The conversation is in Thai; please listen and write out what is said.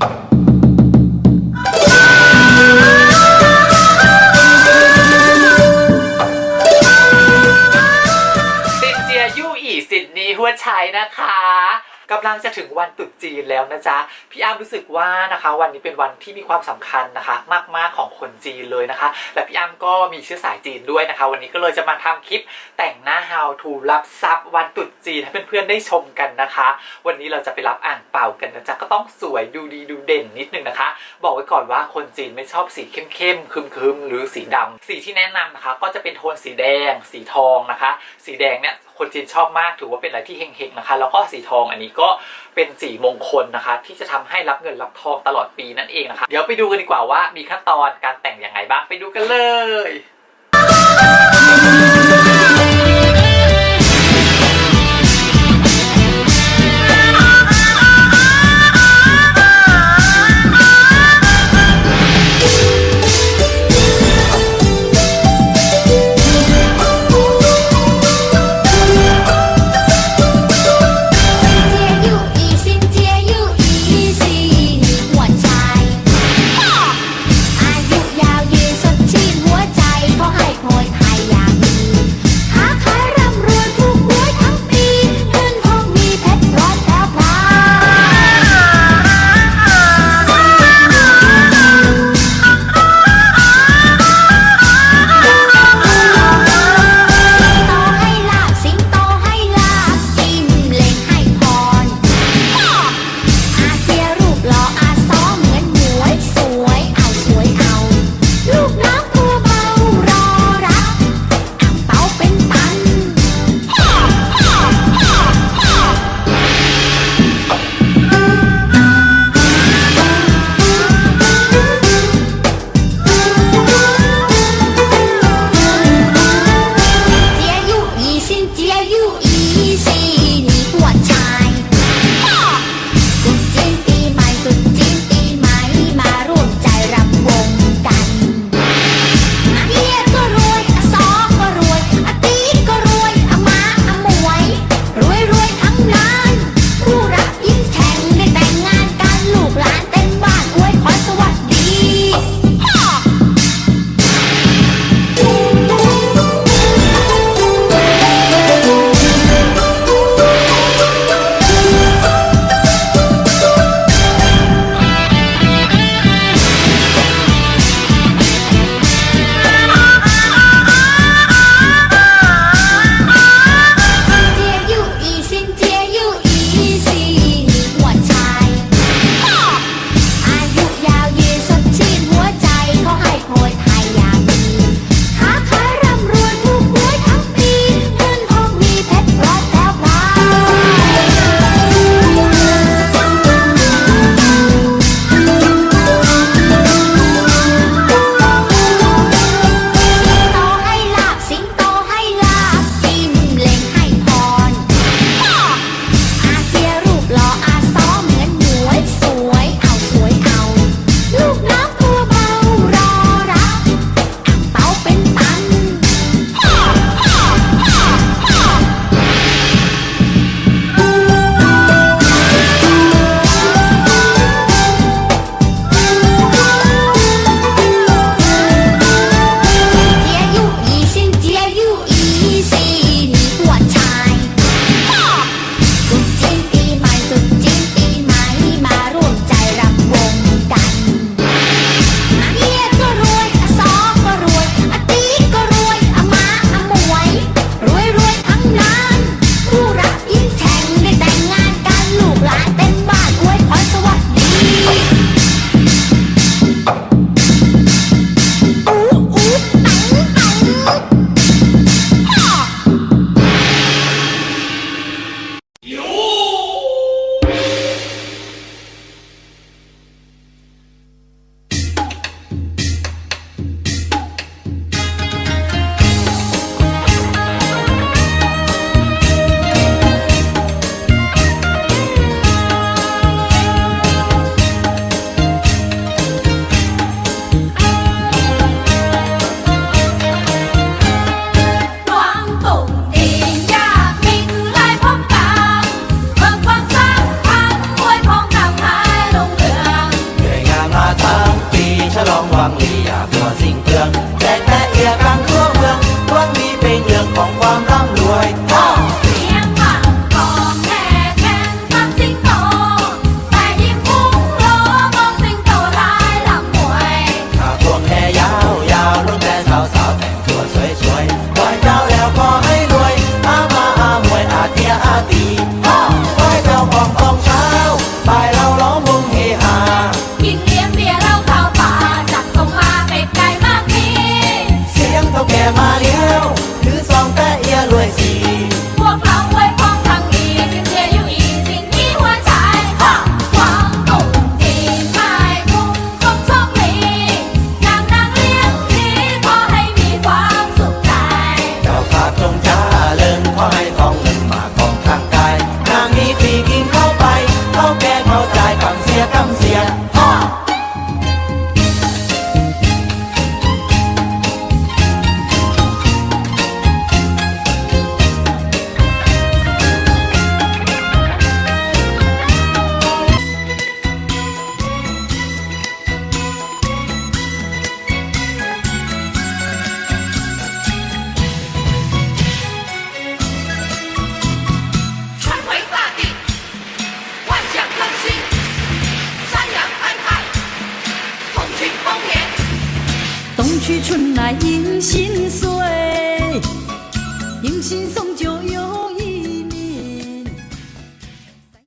ซินเจียยู่อีสินนี้หัวชัยนะคะกำลังจะถึงวันตรุษ จีนแล้วนะจ๊ะพี่อ้ำรู้สึกว่านะคะวันนี้เป็นวันที่มีความสำคัญนะคะ มากๆของคนจีนเลยนะคะ และพี่อ้ำก็มีเชื้อสายจีนด้วยนะคะ วันนี้ก็เลยจะมาทำคลิปแต่งหน้า how to รับทรัพย์วันตรุษจีนให้เพื่อนๆได้ชมกันนะคะ วันนี้เราจะไปรับอ่างเป่ากันนะจ๊ะก็ต้องสวยดูดีดูเด่นนิดนึงนะคะ บอกไว้ก่อนว่าคนจีนไม่ชอบสีเข้มๆคึมๆหรือสีดำสีที่แนะนำนะคะ ก็จะเป็นโทนสีแดง สีทองนะคะ สีแดงเนี่ย คนจีนชอบมากถือว่าเป็นอะไรที่เฮงๆนะคะ แล้วก็สีทองอันนี้ก็เป็นสีมงคลนะคะ ที่จะทำให้รับเงินรับทองตลอดปีนั่นเองนะคะ เดี๋ยวไปดูกันดีกว่าว่ามีขั้นตอนการแต่งอย่างไงบ้างไปดูกันเลย ฉลองวังลีอย่าบัวสิ่งเปลือง 春去春来迎新岁，迎新送旧。